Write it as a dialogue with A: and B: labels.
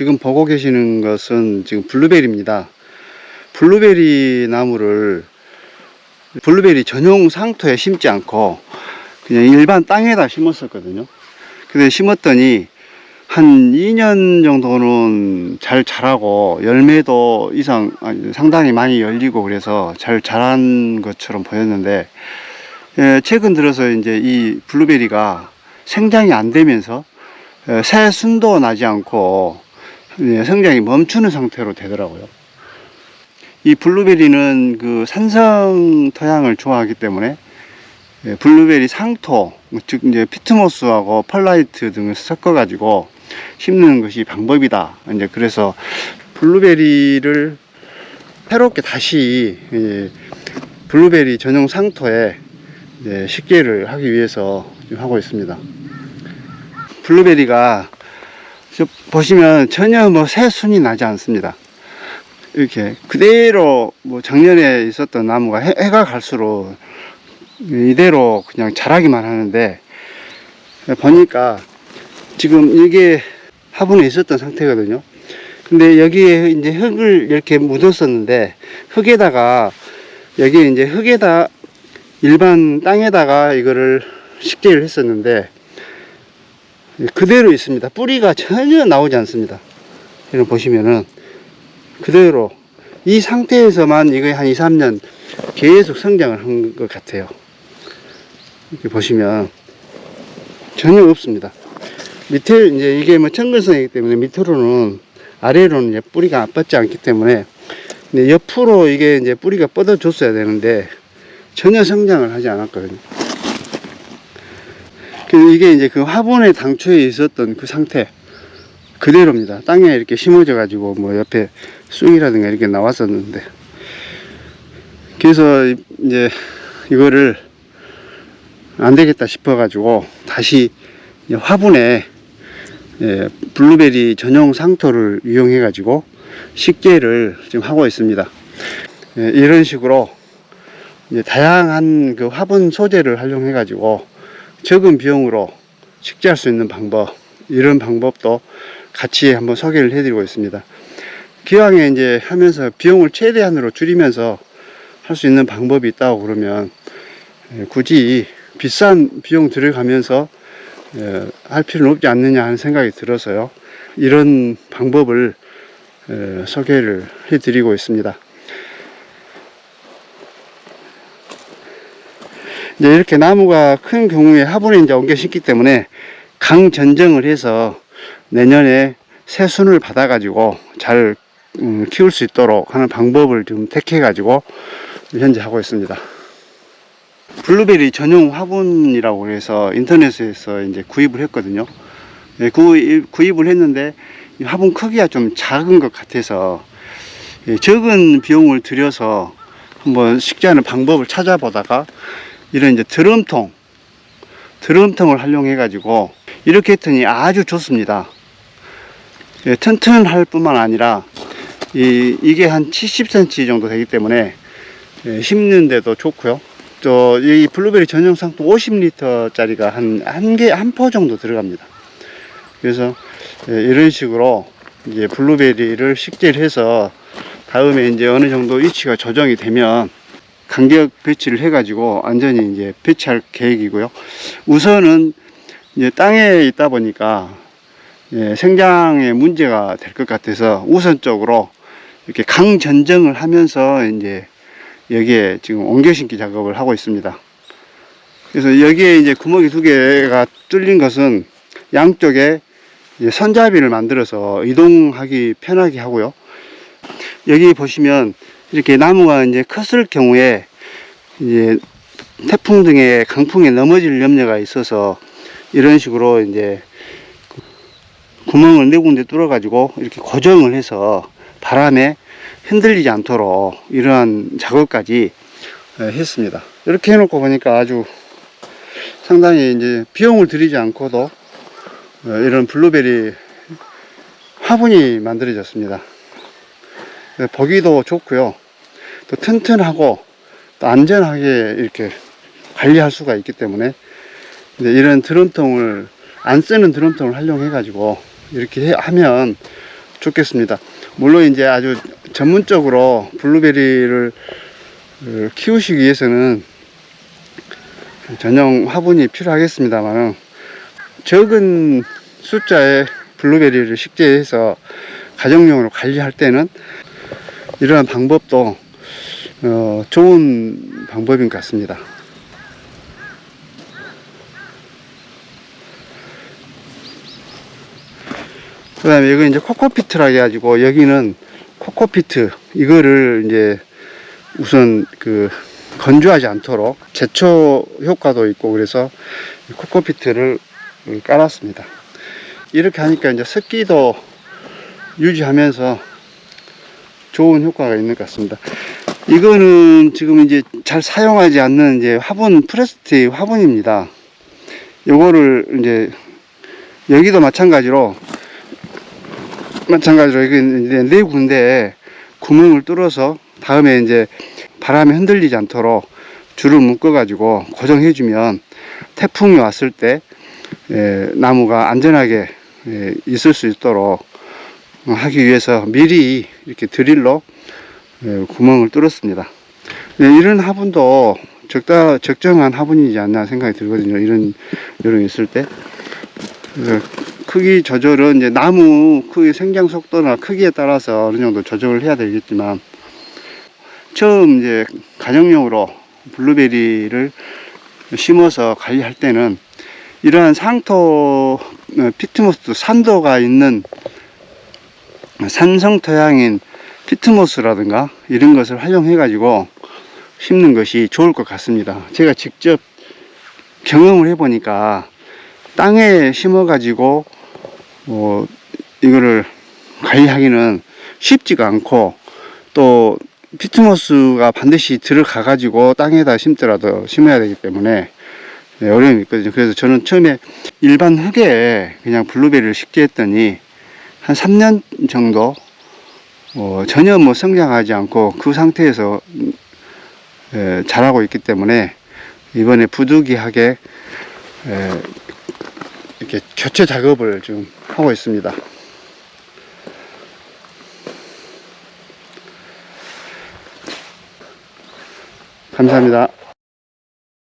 A: 지금 보고 계시는 것은 지금 블루베리입니다. 블루베리 나무를 블루베리 전용 상토에 심지 않고 그냥 일반 땅에다 심었었거든요. 근데 심었더니 한 2년 정도는 잘 자라고 열매도 이상 아니, 상당히 많이 열리고 그래서 잘 자란 것처럼 보였는데 예, 최근 들어서 이제 이 블루베리가 생장이 안 되면서 예, 새 순도 나지 않고 예, 성장이 멈추는 상태로 되더라고요. 이 블루베리는 그 산성 토양을 좋아하기 때문에 예, 블루베리 상토, 즉 이제 피트모스하고 펄라이트 등을 섞어가지고 심는 것이 방법이다. 이제 그래서 블루베리를 새롭게 다시 예, 블루베리 전용 상토에 식재를 하기 위해서 지금 하고 있습니다. 블루베리가 저 보시면 전혀 뭐 새 순이 나지 않습니다. 이렇게 그대로 뭐 작년에 있었던 나무가 해, 해가 갈수록 이대로 그냥 자라기만 하는데 보니까 지금 이게 화분에 있었던 상태거든요. 근데 여기에 이제 흙을 이렇게 묻었었는데 흙에다가 여기에 이제 흙에다 일반 땅에다가 이거를 식재를 했었는데 그대로 있습니다. 뿌리가 전혀 나오지 않습니다. 여러분 보시면은 그대로 이 상태에서만 이거 한 2, 3년 계속 성장을 한 것 같아요. 이렇게 보시면 전혀 없습니다. 밑에 이제 이게 뭐 청근성이기 때문에 밑으로는 아래로는 이제 뿌리가 뻗지 않기 때문에 옆으로 이게 이제 뿌리가 뻗어줬어야 되는데 전혀 성장을 하지 않았거든요. 그 이게 이제 그 화분에 당초에 있었던 그 상태 그대로입니다. 땅에 이렇게 심어져 가지고 뭐 옆에 쑥이라든가 이렇게 나왔었는데 그래서 이제 이거를 안 되겠다 싶어 가지고 다시 화분에 예, 블루베리 전용 상토를 이용해 가지고 식재를 지금 하고 있습니다. 예, 이런 식으로 다양한 그 화분 소재를 활용해 가지고 적은 비용으로 식재할 수 있는 방법 이런 방법도 같이 한번 소개를 해드리고 있습니다. 기왕에 이제 하면서 비용을 최대한으로 줄이면서 할 수 있는 방법이 있다고 그러면 예, 굳이 비싼 비용 들여가면서 예, 할 필요는 없지 않느냐 하는 생각이 들어서요. 이런 방법을 예, 소개를 해드리고 있습니다. 이제 이렇게 나무가 큰 경우에 화분에 이제 옮겨 심기 때문에 강 전정을 해서 내년에 새 순을 받아가지고 잘 음, 키울 수 있도록 하는 방법을 좀 택해가지고 현재 하고 있습니다. 블루베리 전용 화분이라고 해서 인터넷에서 이제 구입을 했거든요. 예, 구입, 구입을 했는데 이 화분 크기가 좀 작은 것 같아서 예, 적은 비용을 들여서 한번 식재하는 방법을 찾아보다가 이런 이제 드럼통, 드럼통을 활용해 가지고 이렇게 했더니 아주 좋습니다. 예, 튼튼할 뿐만 아니라 이, 이게 한 70cm 정도 되기 때문에 예, 심는데도 좋고요. 또 이 블루베리 전용 상품 50리터 짜리가 한 한 개 한 포 정도 들어갑니다. 그래서 예, 이런 식으로 이제 블루베리를 식재를 해서 다음에 이제 어느 정도 위치가 조정이 되면 간격 배치를 해가지고 안전히 이제 배치할 계획이고요. 우선은 이제 땅에 있다 보니까 예, 생장에 문제가 될 것 같아서 우선적으로 이렇게 강 전정을 하면서 이제 여기에 지금 옮겨 심기 작업을 하고 있습니다. 그래서 여기에 이제 구멍이 두 개가 뚫린 것은 양쪽에 이제 손잡이를 만들어서 이동하기 편하게 하고요. 여기 보시면 이렇게 나무가 이제 컸을 경우에 이제 태풍 등의 강풍에 넘어질 염려가 있어서 이런 식으로 이제 구멍을 네 군데 뚫어 가지고 이렇게 고정을 해서 바람에 흔들리지 않도록 이러한 작업까지 예, 했습니다. 이렇게 해놓고 보니까 아주 상당히 이제 비용을 들이지 않고도 어, 이런 블루베리 화분이 만들어졌습니다. 예, 보기도 좋고요. 또 튼튼하고 또 안전하게 이렇게 관리할 수가 있기 때문에 이런 드럼통을 안 쓰는 드럼통을 활용해 가지고 이렇게 해- 하면 좋겠습니다. 물론 이제 아주 전문적으로 블루베리를 어, 키우시기 위해서는 전용 화분이 필요하겠습니다만 적은 숫자의 블루베리를 식재해서 가정용으로 관리할 때는 이러한 방법도 어, 좋은 방법인 것 같습니다. 그 다음에 여기 이제 코코피트라 해가지고 여기는 코코피트 이거를 이제 우선 그 건조하지 않도록 제초 효과도 있고 그래서 이 코코피트를 깔았습니다. 이렇게 하니까 이제 습기도 유지하면서 좋은 효과가 있는 것 같습니다. 이거는 지금 이제 잘 사용하지 않는 이제 화분 프레스틱 화분입니다. 요거를 이제 여기도 마찬가지로 마찬가지로 이게 이제 네 군데에 구멍을 뚫어서 다음에 이제 바람에 흔들리지 않도록 줄을 묶어 가지고 고정해 주면 태풍이 왔을 때 에, 나무가 안전하게 에, 있을 수 있도록 하기 위해서 미리 이렇게 드릴로 에, 구멍을 뚫었습니다. 네, 이런 화분도 적다 적정한 화분이지 않나 생각이 들거든요. 이런 이런 있을 때 크기 조절은 이제 나무 크기 생장 속도나 크기에 따라서 어느 정도 조정을 해야 되겠지만 처음 이제 가정용으로 블루베리를 심어서 관리할 때는 이러한 상토 어, 피트모스 산도가 있는 산성 토양인 피트모스라든가 이런 것을 활용해 가지고 심는 것이 좋을 것 같습니다. 제가 직접 경험을 해 보니까 땅에 심어 가지고 어, 이거를 관리하기는 쉽지가 않고 또 피트모스가 반드시 들어가 가지고 땅에다 심더라도 심어야 되기 때문에 네, 어려움이 있거든요. 그래서 저는 처음에 일반 흙에 그냥 블루베리를 식재했더니 한 3년 정도 어, 전혀 뭐 성장하지 않고 그 상태에서 음, 에, 자라고 있기 때문에 이번에 부득이하게 에, 이렇게 교체 작업을 좀 하고 있습니다. 감사합니다.